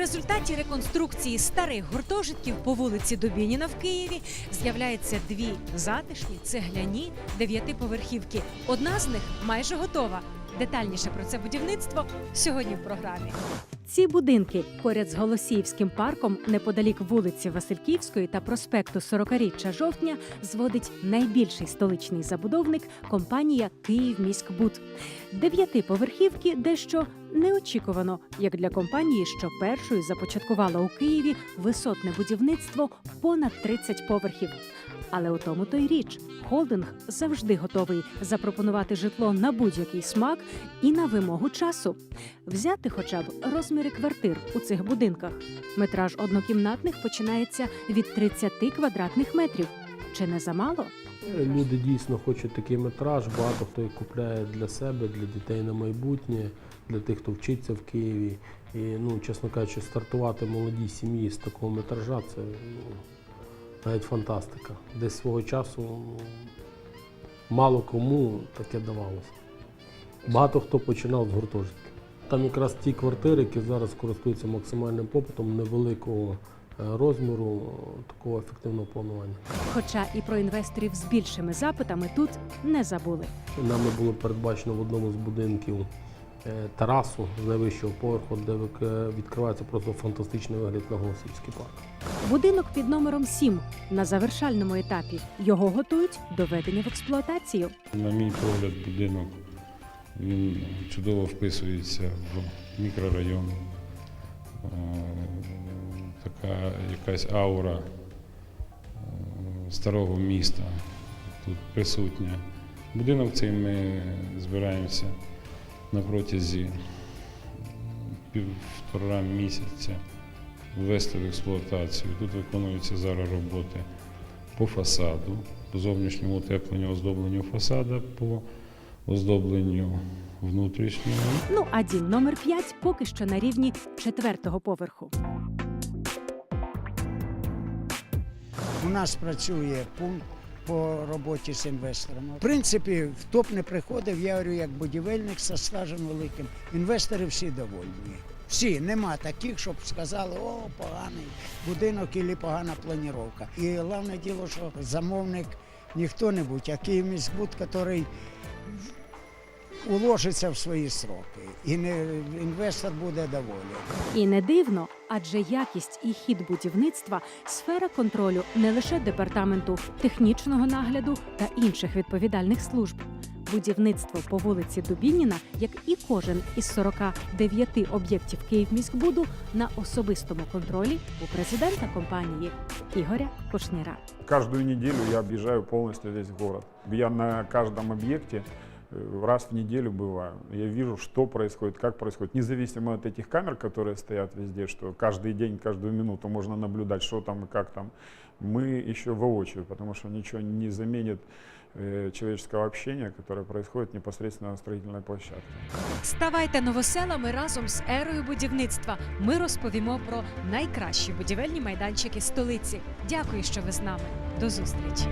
результаті реконструкції старих гуртожитків по вулиці Дубініна в Києві з'являються дві затишні цегляні дев'ятиповерхівки. Одна з них майже готова. Детальніше про це будівництво сьогодні в програмі. Ці будинки поряд з Голосіївським парком, неподалік вулиці Васильківської та проспекту 40-річчя жовтня, зводить найбільший столичний забудовник компанія Київміськбуд. Дев'ятиповерхівки дещо неочікувано, як для компанії, що першою започаткувала у Києві висотне будівництво понад 30 поверхів. Але у тому то й річ, холдинг завжди готовий запропонувати житло на будь-який смак і на вимогу часу. Взяти хоча б розміри квартир у цих будинках. Метраж однокімнатних починається від 30 квадратних метрів. Чи не замало? Люди дійсно хочуть такий метраж. Багато хто їх купляє для себе, для дітей на майбутнє, для тих, хто вчиться в Києві. І, ну, чесно кажучи, стартувати молодій сім'ї з такого метража це ну, навіть фантастика. Десь свого часу мало кому таке давалося. Багато хто починав з гуртожитків. Там якраз ті квартири, які зараз користуються максимальним попитом невеликого е, розміру, е, такого ефективного планування. Хоча і про інвесторів з більшими запитами тут не забули. Нами було передбачено в одному з будинків терасу з найвищого поверху, де відкривається просто фантастичний вигляд на Голосівський парк. Будинок під номером 7 на завершальному етапі. Його готують до введення в експлуатацію. На мій погляд, будинок він чудово вписується в мікрорайон. Е, Така якась аура е, старого міста тут присутня. Будинок цей ми збираємося на протязі півтора місяця ввести в експлуатацію. Тут виконуються зараз роботи по фасаду, по зовнішньому утепленню, оздобленню фасада, по оздобленню внутрішнього. Ну а дім номер 5 поки що на рівні четвертого поверху. У нас працює пункт по роботі з інвесторами. В принципі, хто б не приходив, я говорю, як будівельник зі стажем великим. Інвестори всі довольні. Всі, нема таких, щоб сказали, о, поганий будинок і погана планіровка. І головне діло, що замовник ніхто не хто-небудь, а Київміськбуд, який уложиться в свої сроки. І не, інвестор буде доволен. І не дивно, адже якість і хід будівництва сфера контролю не лише департаменту технічного нагляду та інших відповідальних служб. Будівництво по вулиці Дубініна, як і кожен із 49 об'єктів Київміськбуду, на особистому контролі у президента компанії Ігоря Кушніра. Каждую неделю я объезжаю полностью весь город. Я на каждом объекте э, раз в неделю бываю. Я вижу, что происходит, как происходит. Независимо от этих камер, которые стоят везде, что каждый день, каждую минуту можно наблюдать, что там и как там. Мы еще воочию, потому что ничего не заменит э, человеческого общения, которое происходит непосредственно на строительной площадке. Ставайте новоселами разом з ерою будівництва. Ми розповімо про найкращі будівельні майданчики столиці. Дякую, що ви з нами. До зустрічі.